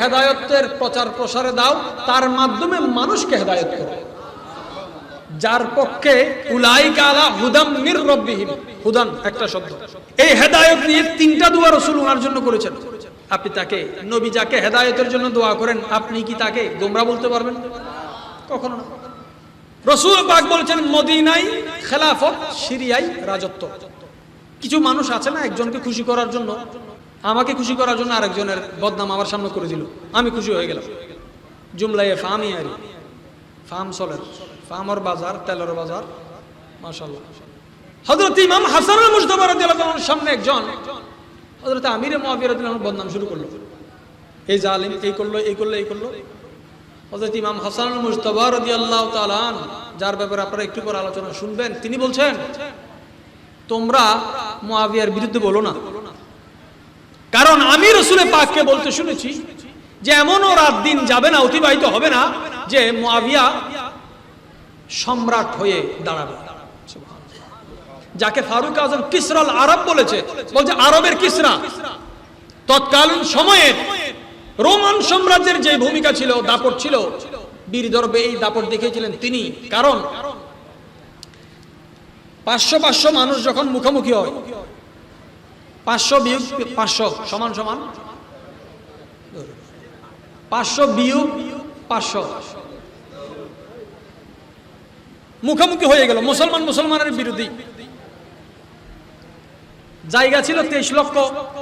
হেদায়েতের প্রচার প্রসারে দাও, তার মাধ্যমে মানুষকে হেদায়ত করো। যার পক্ষে হুদাম হুদান, একটা শব্দ। এই হেদায়ত নিয়ে তিনটা দুয়ার জন্য করেছেন। আপনি তাকে, নবী যাকে হেদায়েতের জন্য দোয়া করেন, আপনি কি তাকে গোমরা বলতে পারবেন? কখনো না। রসুল পাক বলছেন, মদিনাই খেলাফত, সিরিয়াই রাজত্ব। কিছু মানুষ আছে না একজনকে খুশি করার জন্য? আমাকে খুশি করার জন্য আরেকজনের বদনাম আমার সামনে করে দিল। আমি খুশি হয়ে গেলাম। জুমলাইয়ে ফামি আরি ফার্ম চলের ফার্মর বাজার, তেলের বাজার। মাশাল্লাহ হজরত ইমাম মুজতবা রাদিয়াল্লাহু সামনে একজন হজরত আমিরে মুয়াবিয়া রাদিয়াল্লাহু বদনাম শুরু করল। এই জালিম এই করল এই করল এই করল। হজরত ইমাম হাসানুল মুজতবা রাদিয়াল্লাহু তাআলা আনহু, যার ব্যাপারে আপনারা একটু পর আলোচনা শুনবেন তিনি বলছেন তোমরা মুয়াবিয়ার বিরুদ্ধে বলো না। কারণ আমি রসুলের পাককে বলতে শুনেছি যে এমনও রাত দিন যাবে না অতিবাহিত হবে না যে মুয়াবিয়া সম্রাট হয়ে দাঁড়াবে। যাকে ফারুক আজম কিসরাল আরব বলেছে, বলছে আরবের কিসরা। তৎকালীন সময়ে রোমান সাম্রাজ্যের যে ভূমিকা ছিল, দাপট ছিল, বীর দর্বে এই দাপট দেখিয়েছিলেন তিনি। কারণ পাঁচশো পাঁচশো মানুষ যখন মুখোমুখি হয়, পাঁচশো বিয়োগ পাঁচশো সমান সমান, পাঁচশো বিয়োগ পাঁচশো। মুখোমুখি হয়ে গেল, মুসলমান মুসলমানের বিরোধী। জায়গা ছিল তেইশ লক্ষ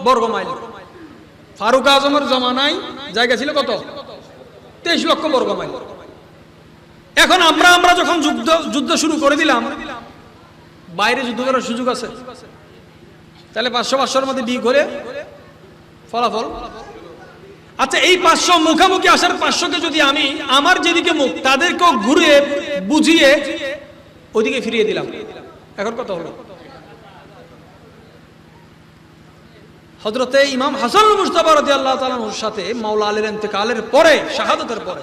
বর্গ মাইল। ফারুক আজমের জমানায় জায়গা ছিল কত? তেইশ লক্ষ বর্গ মাইল। এখন আমরা আমরা যখন যুদ্ধ যুদ্ধ শুরু করে দিলাম, বাইরে যুদ্ধ করার সুযোগ আছে। তাহলে পাঁচশো পাঁচশোর মধ্যে বিয়ে করে ফলাফল। আচ্ছা এই পাঁচশো মুখামুখি আসার পাঁচশোকে যদি আমি আমার যেদিকে মুখ, তাদেরকেও ঘুরিয়ে, বুঝিয়ে ওদিকে ফিরিয়ে দিলাম। এখন কত হলো? হজরতে ইমাম হাসান মুস্তাফা রাজি আল্লাহ তালার সাথে মাওলা আলীর এতেকালের পরে, শাহাদতের পরে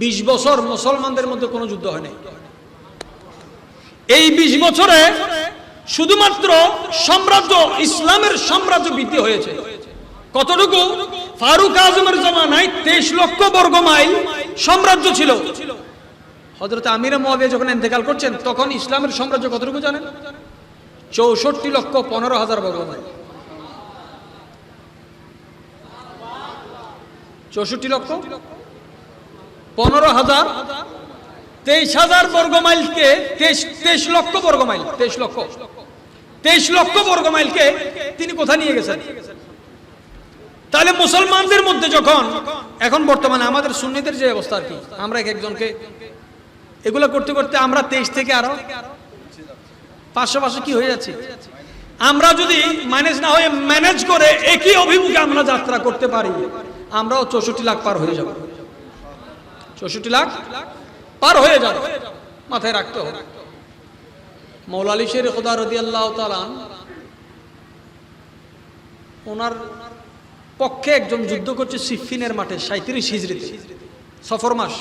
বিশ বছর মুসলমানদের মধ্যে কোনো যুদ্ধ হয়নি এই বিশ বছরে শুধুমাত্র সাম্রাজ্য, ইসলামের সাম্রাজ্য বৃদ্ধি হয়েছে। কতটুকু? ফারুক আজমের জমানায় তেইশ লক্ষ বর্গ মাইল সাম্রাজ্য ছিল। হজরত আমিরা মহাবিয়া যখন ইন্তেকাল করছেন, তখন ইসলামের সাম্রাজ্য কতটুকু জানেন? চৌষট্টি লক্ষ পনেরো হাজার বর্গ মাইল চৌষট্টি লক্ষ পনেরো হাজার তেইশ হাজার বর্গ মাইলকে তেইশ লক্ষ বর্গ মাইল তেইশ লক্ষ তেইশ লক্ষ বর্গ মাইলকে তিনি কোথায় নিয়ে গেছেন? তাহলে মুসলমানদের মধ্যে যখন, এখন বর্তমানে আমাদের সুন্নিদের যে অবস্থা আর কি, আমরা এক একজনকে, এগুলো করতে করতে আমরা তেইশ থেকে আরও পাঁচশো কি হয়ে যাচ্ছে? আমরা যদি ম্যানেজ না হয়ে ম্যানেজ করে একই অভিমুখে আমরা যাত্রা করতে পারি, আমরাও চৌষট্টি লাখ পার হয়ে যাব। চৌষট্টি লাখ পার হয়ে যাব। মাথায় রাখতে হবে। মৌলা আলী শের খোদা রদি আল্লাহ ওনার পক্ষে একজন যুদ্ধ করছে সিফিনের মাঠে সাঁত্রিশ হিজড়িতে, সফর মাস।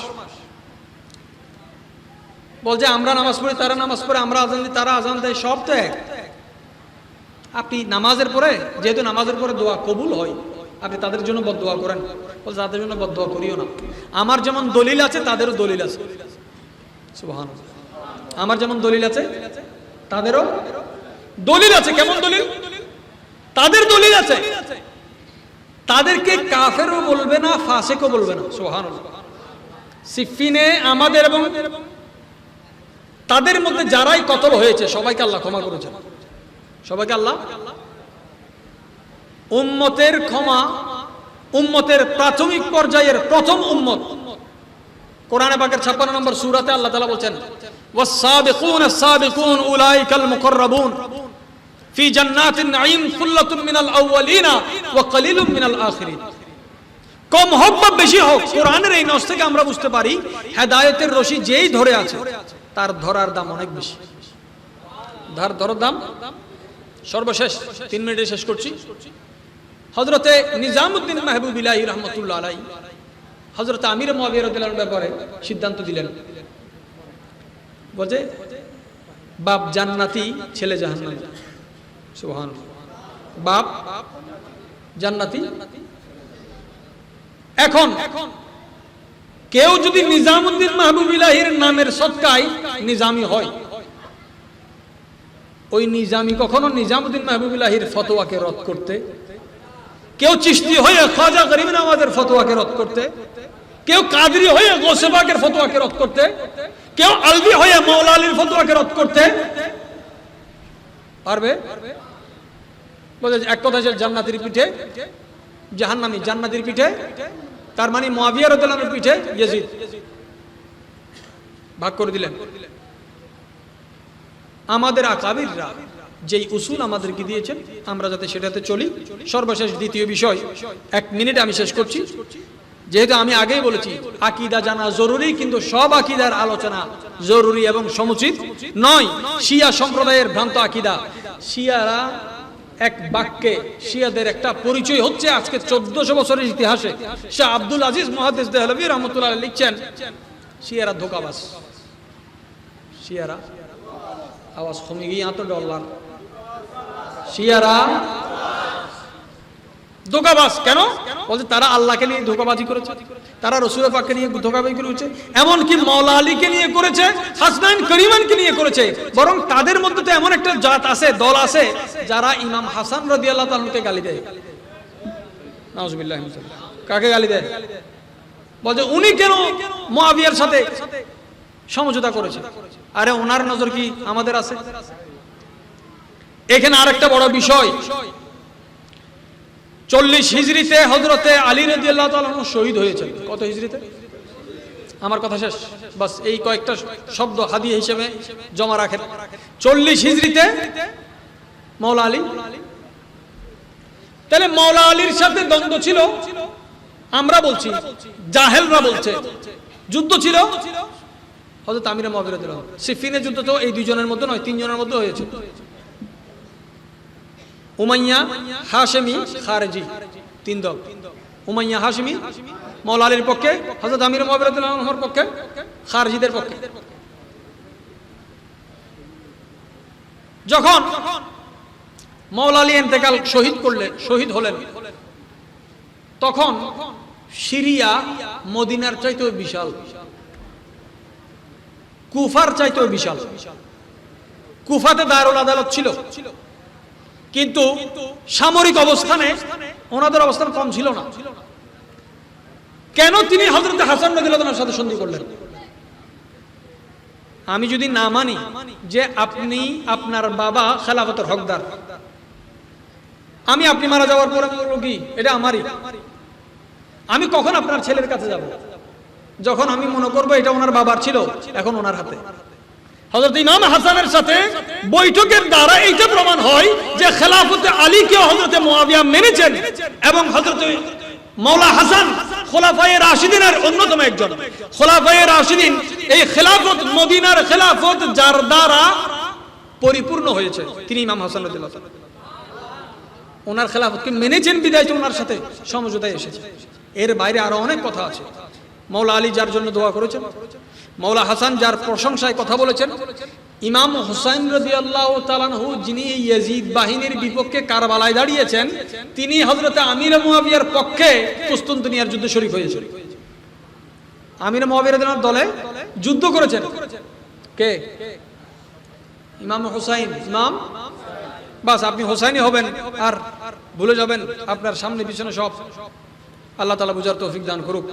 বলছে আমরা নামাজ পড়ি, তারা নামাজ পড়ে, আমরা আজান দিই, তারা আজান দেয়, সব তো এক। আপনি নামাজের পরে, যেহেতু নামাজের পরে দোয়া কবুল হয়, আপনি তাদের জন্য বদোয়া করেন। বলছে তাদের জন্য বদোয়া করিও না। আমার যেমন দলিল আছে, তাদেরও দলিল আছে। সুবহান আমার যেমন দলিল আছে, তাদেরও দলিল আছে। কেমন দলিল? তাদের দলিল আছে। তাদেরকে কাফেরও বলবে না, ফাসেকও বলবে না। সোহান সিফিনে আমাদের এবং তাদের মধ্যে যারাই কতল হয়েছে সবাইকে আল্লাহ ক্ষমা করেছেন সবাইকে আল্লাহ উম্মতের ক্ষমা উম্মতের প্রাথমিক পর্যায়ের প্রথম উম্মত কোরআনে পাকের ছাপ্পান্ন নম্বর সুরাতে আল্লাহ তালা বলছেন والسابقون السابقون أولئك المقربون في جنات النعيم ثلة من الأولين وقليل من الآخرين কম হোক বা বেশি হোক কোরআনের এই নস থেকে আমরা বুঝতে পারি হেদায়েতের রশি যেই ধরে আছে তার ধরার দাম অনেক বেশি। ধার, ধরার দাম সর্বশেষ তিন মিনিটে শেষ করছি। হজরতে নিজামুদ্দিন মাহবুব ইলাহি রহমতুল্লাহ আলাই হজরত আমির মহাবির ব্যাপারে সিদ্ধান্ত দিলেন। বলছে, বাপ জান্নাতি, ছেলে জাহান্নাতি সুবহান বাপ জান্নাতি। এখন কেউ যদি নিজামুদ্দিন মাহবুবিলাহির নামের সৎকায় নিজামি হয়, ওই নিজামি কখনো নিজামুদ্দিন মাহবুবিলাহির ফতোয়াকে রদ করতে, কেউ চিস্তি হয়ে খাজা গরিব নামাজের ফতোয়াকে রদ করতে, কেউ কাদরি হয়ে গোসেবাকের ফতোয়াকে রদ করতে, কেউ আলবি হয়ে মৌলা আলীর ফতোয়াকে রদ করতে, পারবে? এক কথা জান্নাতির পিঠে, জাহান্নামি জান্নাতির পিঠে তার মানে মুয়াবিয়া রাদিয়াল্লাহু পিঠে ইয়াজিদ। ভাগ করে দিলেন। আমাদের আকাবিররা যেই উসুল আমাদেরকে দিয়েছেন, আমরা যাতে সেটাতে চলি। সর্বশেষ দ্বিতীয় বিষয়, এক মিনিট আমি শেষ করছি। যেহেতু আমি আগেই বলেছি, আকিদা জানা জরুরি, কিন্তু সব আকিদার আলোচনা জরুরি এবং সমুচিত। নয়, শিয়া সম্প্রদায়ের ভ্রান্ত আকিদা। শিয়ারা এক বাক্যে শিয়াদের একটা পরিচয় হচ্ছে আজকে চোদ্দশো বছরের ইতিহাসে। শাহ আব্দুল আজিজ মহাদেশ দেহলবী রহমতুল্লাহ লিখছেন, শিয়ারা ধোকাবাস শিয়ারা, আওয়াজ কমে গিয়ে এত ডলার শিয়ারা ধোকাবাজ, কেন? বলছে, তারা আল্লাহকে নিয়ে ধোকাবাজি করেছে, তারা রসুল পাককে নিয়ে ধোকাবাজি করেছে, এমনকি মৌলা আলীকে নিয়ে করেছে, হাসনাইন করিমানকে নিয়ে করেছে, বরং তাদের মধ্যে তো এমন একটা জাত আছে, দল আছে, যারা ইমাম হাসান রদি আল্লাহ তালকে গালি দেয়। নাউজুবিল্লাহ কাকে গালি দেয়? বলছে, উনি কেন মুয়াবিয়ার সাথে সমঝোতা করেছে? আরে, ওনার নজর কি আমাদের আছে? এখানে আরেকটা বড় বিষয় চল্লিশ হিজড়িতে হজরতে আলী রদি আল্লাহ শহীদ হয়েছেন। কত হিজড়িতে? আমার কথা শেষ? বাস এই কয়েকটা শব্দ হাদিয়ে হিসেবে জমা রাখেন। চল্লিশ হিজড়িতে মৌলা আলী। তাহলে মৌলা আলীর সাথে দ্বন্দ্ব ছিল? আমরা বলছি। জাহেলরা বলছে। যুদ্ধ ছিল? হয়তো তামিরা মহাবিরত সিফিনের যুদ্ধ তো এই দুজনের মধ্যে নয় তিনজনের মধ্যে হয়েছে। উমাইয়া হাশেমি খারেজি, তিন দল। উমাইয়া হাশেমি মৌলা আলীর পক্ষে হজরত আমির মহাবিরতের পক্ষে, খারজিদের পক্ষে। যখন মৌলা আলী এন্তেকাল শহীদ করলে, শহীদ হলেন, তখন সিরিয়া মদিনার চাইতেও বিশাল। কুফার চাইতেও বিশাল। কুফাতে দারুল আদালত ছিল। কিন্তু সামরিক অবস্থানে ওনাদের অবস্থান কম ছিল না। কেন তিনি হজরত হাসান নদীলার সাথে সন্ধি করলেন? আমি যদি না মানি যে আপনি আপনার বাবা খেলাফতের হকদার, আমি আপনি মারা যাওয়ার পরে কি এটা আমারই। আমি কখন আপনার ছেলের কাছে যাব? যখন আমি মনে করব এটা ওনার বাবার ছিল, এখন ওনার হাতে। হজরত ইমাম হাসানের সাথে বৈঠকের দ্বারা এইটা প্রমাণ হয় যে খেলাফতে আলীকে হজরতে মোয়াবিয়া মেনেছেন এবং হজরত মৌলা হাসান খোলাফায়ে রাশিদিনের অন্যতম একজন। খোলাফায়ে রাশিদিন এই খেলাফত, মদিনার খেলাফত যার দ্বারা পরিপূর্ণ হয়েছে। তিনি ইমাম হাসান ওনার খেলাফতকে মেনেছেন বিদায় ওনার সাথে সমঝোতায় এসেছে। এর বাইরে আরও অনেক কথা আছে। মৌলা আলী যার জন্য দোয়া করেছেন। মৌলা হাসান যার প্রশংসায় কথা বলেছেন, ইমাম হুসাইন রদি আল্লাহ তালানহু যিনি ইয়াজিদ বাহিনীর বিপক্ষে কারবালায় দাঁড়িয়েছেন, তিনি হজরতে আমির মুয়াবিয়ার পক্ষে কুস্তুনতুনিয়ার যুদ্ধে শরীফ হয়েছেন আমির মুয়াবিয়ার দলে যুদ্ধ করেছেন। কে? ইমাম হুসাইন। ইমাম? বাস, আপনি হোসাইনি হবেন। আর ভুলে যাবেন, আপনার সামনে পিছনে সব। আল্লাহ তালা বুঝার তৌফিক দান করুক।